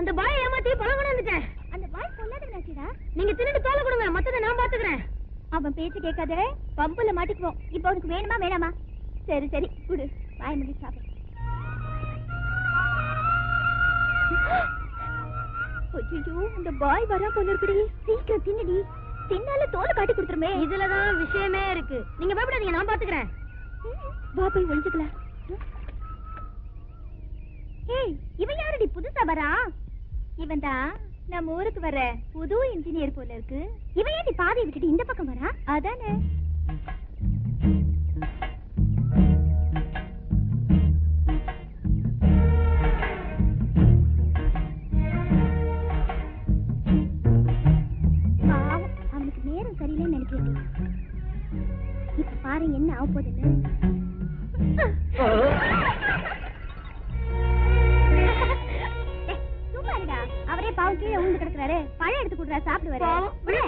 அந்த பாய் ஏமாத்தி பணம் கொண்டு வந்துட்டேன் அந்த பாய் சொல்லாதவனாச்சுடா நீங்க தின்னுட்டு தோலை கொடுங்க மத்தத நான் பாத்துக்கிறேன் அவன் பேச்சு கேட்காத. பம்புல மாட்டிக்குவோம். இப்போ உனக்கு வேணுமா வேணாமா? சரி சரி குடு. வாய் முடி சாப்பிடு. ஐயோ இந்த பாய் வரா போல இருக்குடி. சீக்கிரம் தின்னுடி. தின்னால தோலை காட்டி கொடுத்துருமே. இதுலதான் விஷயமே இருக்கு. நீங்க பயப்படாதீங்க நான் பாத்துக்கிறேன் வா போய் ஒழிச்சுக்கலாம் ஏய் இவன் யாரடி? புதுசா வரா இவன் தான் நம்ம ஊருக்கு வர புது இன்ஜினியர் போல இருக்கு. இவன் ஏன் பாதையை விட்டுட்டு இந்த பக்கம் வரா? அதானே.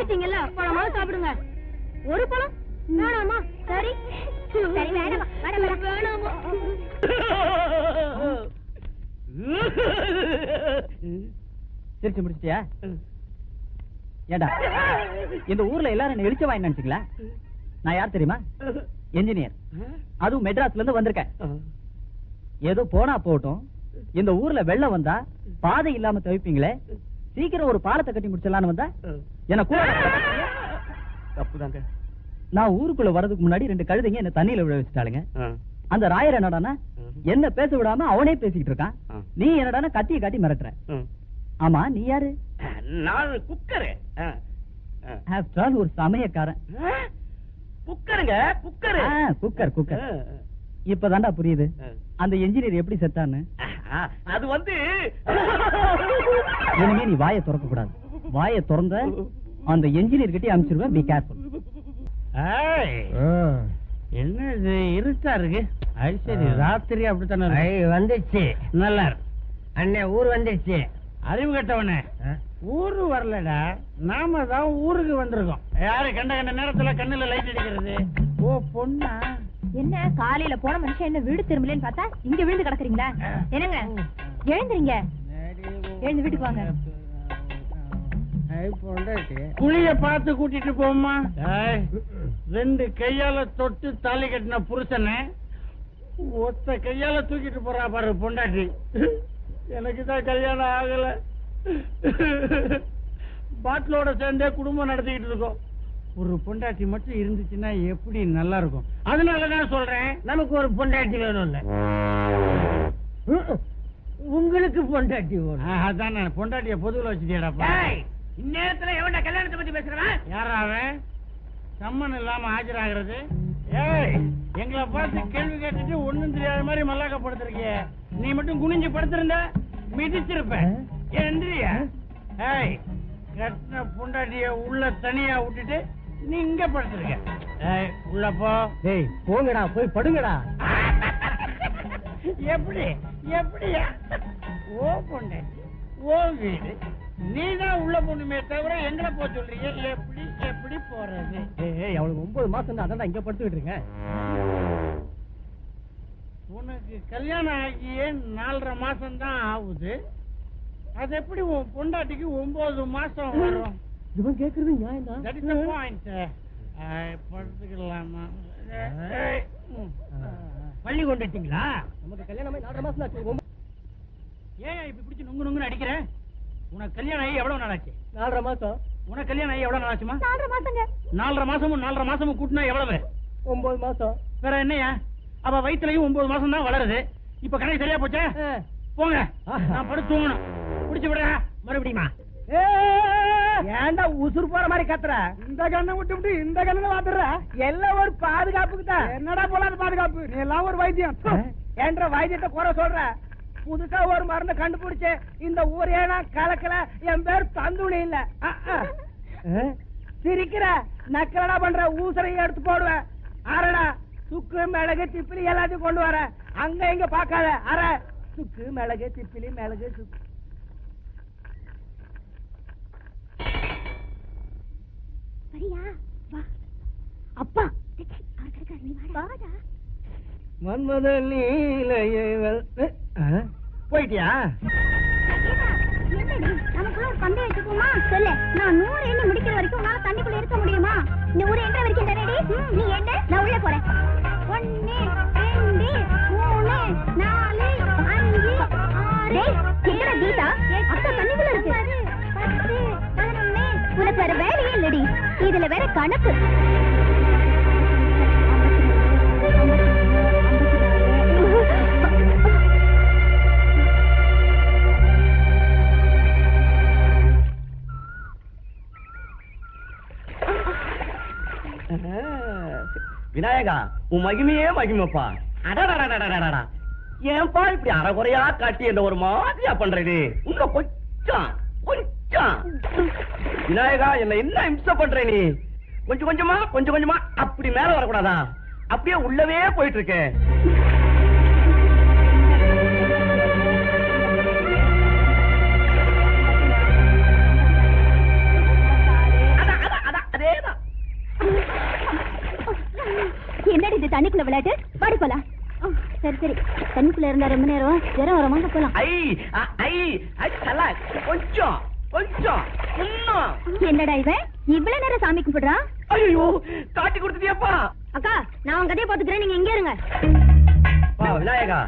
பாவம், விழுந்துட்டீங்கல்ல பழமாவது சாப்பிடுங்க. ஒரு பழம்? வேணாமா? சரி. சரி வேணாமா. வேணாம். சிரிச்சு முடிச்சிட்டியா? ஏண்டா இந்த ஊர்ல எல்லாரும் என்ன இழிச்ச வாங்கி நினைச்சீங்களா நான் யார் தெரியுமா? என்ஜினியர். அதுவும் மெட்ராஸ்ல இருந்து வந்திருக்கேன். ஏதோ போனா போட்டும் இந்த ஊர்ல வெள்ளம் வந்தா பாதை இல்லாம தவிப்பீங்களே. சீக்கிரம் ஒரு பாலத்தை கட்டி முடிச்சிடலான்னு வந்தா என்ன கூட தப்புதாங்க. நான் ஊருக்குள்ள வரதுக்கு முன்னாடி ரெண்டு கழுதைங்க என்ன தண்ணியில விழ வச்சுட்டாளுங்க. அந்த ராயர் என்னடானா என்ன பேச விடாம அவனே பேசிக்கிட்டு இருக்கான். நீ என்னடானா கத்திய காட்டி மிரட்டுற. ஆமா நீ யாரு? நான் குக்கரு. ஆஃப்டர் ஆல் ஒரு சமயக்காரன். குக்கருங்க குக்கரு. Cooker cooker. இப்பதான்டா புரியுது. அந்த என்ஜினியர் எப்படி செத்தான்னு? அது வந்து இனிமே நீ வாயை திறக்க கூடாது வாயை திறந்த அந்த என்ஜினியர் கிட்டே அனுப்பிச்சிருவேன் பி கேர்ஃபுல் என்ன இது இருட்டா இருக்கு? அது சரி ராத்திரி அப்படித்தானே. வந்துச்சு. நல்லா அண்ணே ஊர் வந்துச்சு. அறிவு கட்டவனே. ஊரு வரலடா. நாம தான் ஊருக்கு வந்திருக்கோம். யாரு கண்ட கண்ட நேரத்துல கண்ணுல லைட் அடிக்கிறது? ஓ பொண்ணா? என்ன காலையில போன மனுஷன் என்ன வீடு திரும்பலன்னு பார்த்தா இங்க விழுந்து கிடக்குறீங்களா? என்னங்க? எழுந்துறீங்க எழுந்து வீட்டுக்கு வாங்க. குழிய பார்த்து கூட்டிட்டு போமா ரெண்டு கையால தொட்டு தாலி கட்டின புருஷனை ஒத்த கையால தூக்கிட்டு போறா பாரு பொண்டாட்டி. எனக்கு தான் கல்யாணம் ஆகல. பாட்டிலோட சேர்ந்தே குடும்பம் நடத்திக்கிட்டு இருக்கோம். ஒரு பொண்டாட்டி மட்டும் இருந்துச்சுன்னா எப்படி நல்லா இருக்கும்? அதனால தான் சொல்றேன் நமக்கு ஒரு பொண்டாட்டி வேணும்ல. உங்களுக்கு பொண்டாட்டி வேணும். அதான் நான் பொண்டாட்டிய பொதுவில் வச்சுட்டியாடாப்பா இந்நேரத்துல எவன்டா கல்யாணத்தை பத்தி பேசுறான்? யாரா அவன்? சம்மன் இல்லாம ஆஜராகிறது. ஏய் எங்களை பார்த்து கேள்வி கேட்டுட்டு ஒண்ணும் தெரியாத மாதிரி மல்லாக்க படுத்திருக்கிய நீ மட்டும் குனிஞ்சு படுத்திருந்த மிதிச்சிருப்ப. என்றியா ஏய் கட்டின பொண்டாட்டிய உள்ள தனியா விட்டுட்டு நீ இங்க படுத்திருக்க. ஏய் உள்ள போ. டேய் போங்கடா போய் படுங்கடா. எப்படி எப்படியா? ஓ பொண்டாட்டி ஓ வீடு. நீ தான் உள்ள பொண்ணுமே தவிர எங்களை போக சொல்றீங்க. எப்படி எப்படி போறது? ஏய் அவளுக்கு ஒன்பது மாசம் தான். அதான் இங்க படுத்துக்கிட்டு இருக்கேன் உனக்கு கல்யாணம் ஆகியே நாலரை மாசம் தான் ஆகுது. அது எப்படி உன் பொண்டாட்டிக்கு ஒன்பது மாசம் வரும்? இவன் கேக்குறது நியாயம் தான். படுத்துக்கலாமா. பள்ளி கொண்டுட்டீங்களா நமக்கு கல்யாணம் ஆகி நாலரை மாசம் ஆச்சு ஒன்பது- ஏன் இப்படி பிடிச்சு நொங்கு நொங்குன்னு அடிக்கிற? உனக்கு கல்யாணம் ஆகி எவ்வளவு நாள் ஆச்சு நாலரை மாசம். உனக்கு கல்யாணம் ஆகி எவ்வளவு நாள் ஆச்சுமா நாலரை மாசங்க. நாலரை மாசமும் நாலரை மாசமும் கூட்டினா எவ்வளவு? ஒன்பது மாசம். வேற என்னையா அவ வயிற்றுலயும் ஒன்பது மாசம் தான் வளருது. இப்ப கணக்கு சரியா போச்சா? போங்க. நான் படுத்து தூங்கணும். பிடிச்சு விட மறுபடியுமா? ஏன்டா உசுர் போற மாதிரி கத்துற? இந்த கண்ணை விட்டு விட்டு இந்த கண்ணை வாத்துற எல்லாம் ஒரு பாதுகாப்புக்கு தான். என்னடா போலாது பாதுகாப்பு? நீ எல்லாம் ஒரு வைத்தியம். என்ற வைத்தியத்தை குறை சொல்ற. புதுசா ஒரு மருந்து கண்டுபிடிச்சு இந்த ஊரே நான் கலக்கல. என் பேர் தந்துணி இல்ல. சிரிக்கிற நக்கலடா பண்ற ஊசரையும் எடுத்து போடுவேன் அரடா சுக்கு மிளகு திப்பிலி எல்லாத்தையும் கொண்டு வர. அங்க இங்க பாக்காத அர சுக்கு மிளகு திப்பிலி மிளகு சுக்கு அப்பா. மன்மத நீலையவள் போயிட்டியா? ஒரு நான் நூறு எண்ணி முடிக்கிற வரைக்கும் உன்னால தண்ணிக்குள்ள இருக்க முடியுமா? நூறு எண்ண வரைக்கும் ரெடி? நீ எண்ண நான் உள்ள போறேன். ஒன்னு ரெண்டு மூணு நாலு அஞ்சு ஆறு எங்கடா கீதா? அக்கா தண்ணிக்குள்ள இருக்கு. பத்து பதினொன்னு. உனக்கு வேற வேலையே இல்லடி. இதுல வேற கணக்கு. விநாயகா உன் மகிமையே மகிமைப்பா. அடடடடடடடா ஏன்பா இப்படி அறகுறையா காட்டி என்ன ஒரு மாதிரியா பண்றது உங்க கொஞ்சம் கொஞ்சம் விநாயகா என்ன என்ன இம்சை பண்ற நீ கொஞ்சம் கொஞ்சமா கொஞ்சம் கொஞ்சமா அப்படி மேல வரக்கூடாதா அப்படியே உள்ளவே போயிட்டு இருக்கு என்னடி இது தண்ணிக்குள்ள விளையாட்டு? பாடி போலாம். சரி சரி. தண்ணிக்குள்ள இருந்தா ரொம்ப நேரம். ஜரம் வர வாங்க போலாம். ஐ ஐ கொஞ்சம் கொஞ்சம் இன்னும். என்னடா இவன்? இவ்வளவு நேரம் சாமி கும்பிடுறான் ஐயோ காட்டி கொடுத்துட்டியப்பா. அக்கா நான் உன் கதையை பாத்துக்கிறேன் நீங்க எங்க இருங்க. வா விநாயகா.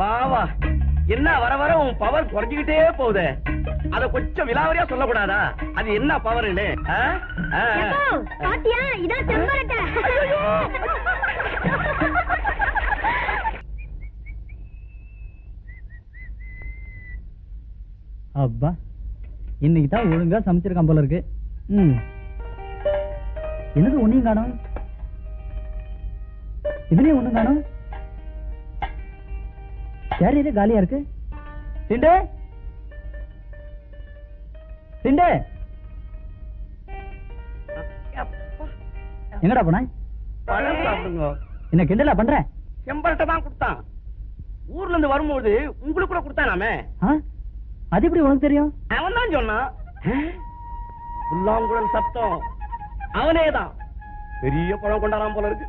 வா வா. என்ன வர வர உன் பவர் குறைஞ்சுக்கிட்டே போகுது. அத கொஞ்சம் விலாவரியா சொல்லக்கூடாதா? அது என்ன பவர்னு? பாத்தியா இதான் செம்பரட்டை. அப்பா இன்னைக்கு தான் ஒழுங்கா சமைச்சிருக்கான் போல இருக்கு. ம். என்னது ஒன்னையும் காணோம்? இதுலயும் ஒண்ணும் காணோம்? யார் இது? காலியா இருக்கு? சிண்டு? சிண்டு? எங்கடா போன? பழம் சாப்பிடுங்க. என்ன கிண்டலா பண்ற? செம்பரட்டை தான் கொடுத்தான். ஊர்ல இருந்து வரும்போது உங்களுக்கு கூட கொடுத்தானாமே? அது எப்படி உனக்கு தெரியும்? அவன் தான் சொன்னான் புல்லாங்குழல் சத்தம். அவனே தான் பெரிய பழம் கொண்டாடாம போல இருக்கு.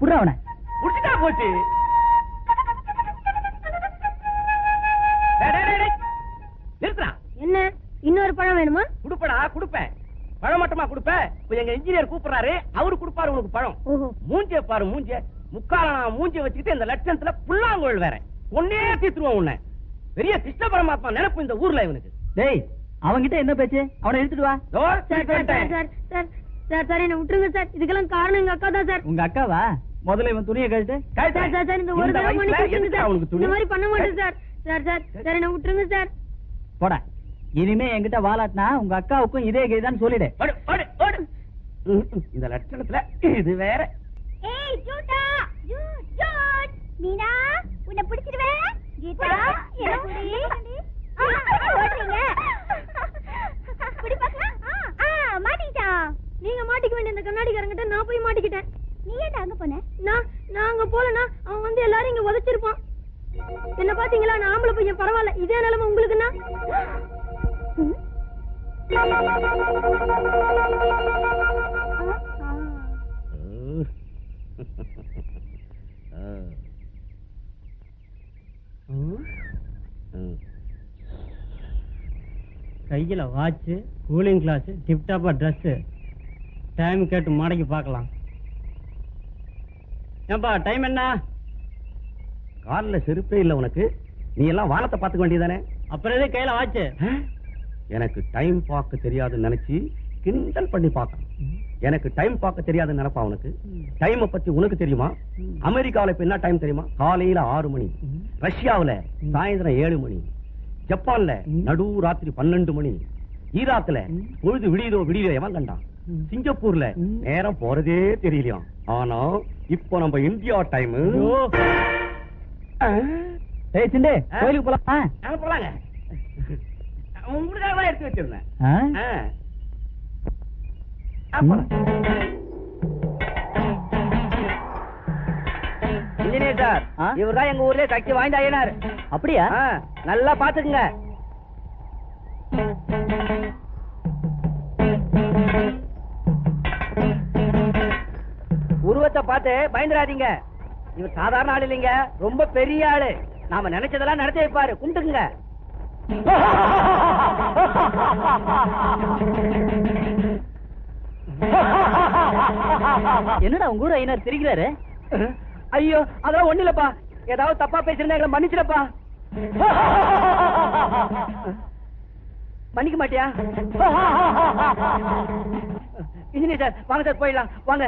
புடுற அவனை. முடிச்சுட்டா போச்சு. என்ன? இன்னொரு பழம் வேணுமா? குடுப்படா குடுப்பேன். பழம் மட்டுமா குடுப்ப? எங்க இன்ஜினியர் கூப்பிடுறாரு. அவரு குடுப்பாரு உனக்கு பழம். ஓஹோ. மூஞ்சிய பாரு மூஞ்சிய முக்கால நான் மூஞ்சிய வச்சுக்கிட்டு இந்த லட்சணத்துல புல்லாங்குழல் வேற. ஒன்னே தீத்துருவான் உன்னை. பெரிய கிருஷ்ண பரமாத்மா நினைப்பு இந்த ஊர்ல இவனுக்கு. டேய் அவன்கிட்ட என்ன பேச்சு? அவனை இழுத்துட்டு வா. சார் சார் என்ன விட்டுருங்க சார். இதுக்கெல்லாம் காரணம் எங்க அக்கா தான் சார். உங்க அக்காவா? முதல்ல இவன் துணியை கழட்டு. சார் சார் இந்த ஒரு தடவை அவனுக்கு? இந்த மாதிரி பண்ண மாட்டேன் சார். சார். சார் சார் என்ன விட்டுருங்க சார். போடா. இனிமே என்கிட்ட வாலாட்டினா உங்க அக்காவுக்கும் இதே கதிதான் சொல்லிடு. இந்த லட்சணத்துல இது வேற ஏய் ஜூட்டா ஜூ ஜூட் மீனா உன்னை பிடிச்சிடுவேன் கீதா என்ன புடி ஆ ஓடுறீங்க புடி பார்க்கலாம் ஆ ஆ மாட்டிட்டா நீங்க மாட்டிக்க வேண்டிய இந்த கண்ணாடிக்காரங்கிட்ட நான் போய் மாட்டிக்கிட்டேன் நீ ஏன்டா அங்க போன நான் நான் அங்க போலனா அவன் வந்து எல்லாரும் இங்க உதைச்சிருப்பான் என்ன பாத்தீங்களா நான் ஆம்பளை பையன் பரவாயில்ல இதே நிலைமை உங்களுக்குன்னா கையில வாட்ச் கூலிங் கிளாஸ் டிப்டாப்பா ட்ரெஸ் டைம் கேட்டு மாடைக்கு பார்க்கலாம். ஏன்பா டைம் என்ன? கால்ல செருப்பே இல்ல உனக்கு. நீ எல்லாம் வானத்தை பாத்துக்க வேண்டியதானே? அப்புறம் எது கையில வாட்ச் எனக்கு டைம் பார்க்க தெரியாதுன்னு நினைச்சு கிண்டல் பண்ணி பார்க்கலாம். எனக்கு டைம் பார்க்க தெரியாதுன்னு நினைப்பா உனக்கு? டைமை பத்தி உனக்கு தெரியுமா? அமெரிக்காவுல இப்ப என்ன டைம் தெரியுமா? காலையில ஆறு மணி. ரஷ்யாவுல சாயந்தரம் ஏழு மணி. ஜப்பான்ல நடு ராத்திரி பன்னெண்டு மணி. ஈராக்ல பொழுது விடியதோ விடியதோ எவன் கண்டான் சிங்கப்பூர்ல நேரம் போறதே தெரியலையாம் ஆனா இப்போ நம்ம இந்தியா டைம் சிண்டு கோயிலுக்கு போலாம்? போலாங்க. உங்களுக்காக எடுத்து வச்சிருந்தேன். ஆ? ஆ. ஆ, போலாம். இன்ஜினியர் சார் இவர் தான் எங்க ஊர்லயே சக்தி வாய்ந்த ஐயனார். அப்படியா? நல்லா பாத்துக்குங்க உருவத்தை பார்த்து பயந்துராதீங்க இவர் சாதாரண ஆள் இல்லைங்க. ரொம்ப பெரிய ஆளு. நாம நினைச்சதெல்லாம் நடத்தி வைப்பாரு. கும்பிட்டுக்குங்க. என்னடா உங்க ஊர் ஐயனார் சிரிக்கிறாரு ஐயோ அதெல்லாம் ஒண்ணு இல்லப்பா. ஏதாவது தப்பா பேசிருந்தா எங்களை மன்னிச்சிடப்பா. மன்னிக்க மாட்டியா? இன்ஜினியர் சார் வாங்க சார் போயிடலாம். வாங்க.